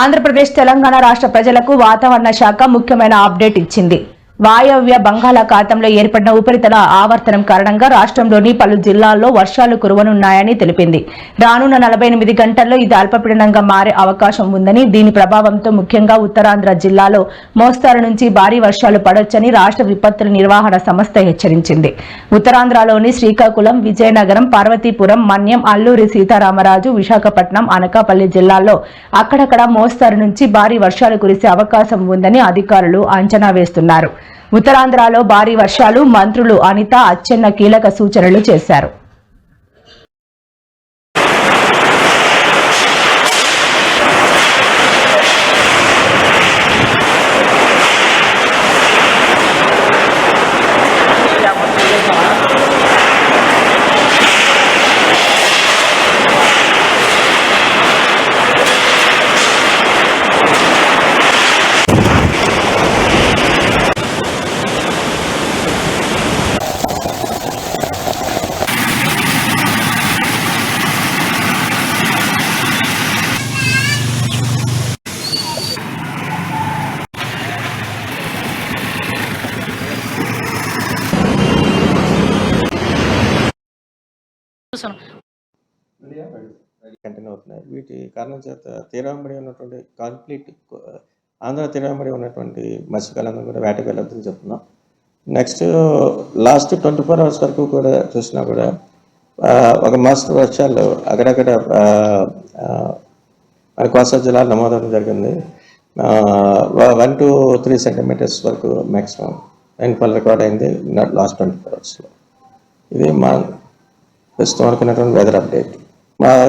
ఆంధ్రప్రదేశ్ తెలంగాణ రాష్ట్ర ప్రజలకు వాతావరణ శాఖ ముఖ్యమైన అప్డేట్ ఇచ్చింది. వాయవ్య బంగాళాఖాతంలో ఏర్పడిన ఉపరితల ఆవర్తనం కారణంగా రాష్ట్రంలోని పలు జిల్లాల్లో వర్షాలు కురవనున్నాయని తెలిపింది. రానున్న నలభై ఎనిమిది గంటల్లో ఇది అల్పపీడనంగా మారే అవకాశం ఉందని దీని ప్రభావంతో ముఖ్యంగా ఉత్తరాంధ్ర జిల్లాలో మోస్తారు నుంచి భారీ వర్షాలు పడొచ్చని రాష్ట్ర విపత్తుల నిర్వహణ సంస్థ హెచ్చరించింది. ఉత్తరాంధ్రలోని శ్రీకాకుళం విజయనగరం పార్వతీపురం మన్యం అల్లూరి సీతారామరాజు విశాఖపట్నం అనకాపల్లి జిల్లాల్లో అక్కడక్కడ మోస్తారు నుంచి భారీ వర్షాలు కురిసే అవకాశం ఉందని అధికారులు అంచనా వేస్తున్నారు. ఉత్తరాంధ్రలో భారీ వర్షాలు మంత్రులు అనిత అచ్చెన్న కీలక సూచనలు చేశారు. కంటిన్యూ అవుతున్నాయి. వీటి కారణం చేత తీరాంబడి ఉన్నటువంటి కంప్లీట్ ఆంధ్ర తీరాంబడి ఉన్నటువంటి మత్స్యకాలందరూ కూడా వేటకు వెళ్ళొద్దని చెప్తున్నాం. Next last twenty four hours వరకు కూడా చూసినా కూడా ఒక మాస్టర్ వర్షాలు అక్కడక్కడ మన కోస్తా జిల్లాలో నమోదవడం జరిగింది. వన్ టు త్రీ సెంటీమీటర్స్ వరకు మ్యాక్సిమం రైన్ఫాల్ రికార్డ్ అయింది. లాస్ట్ ట్వంటీ ఫోర్ అవర్స్లో ఇది మా ప్రస్తుతం అనుకున్నటువంటి వెదర్ అప్డేట్ మా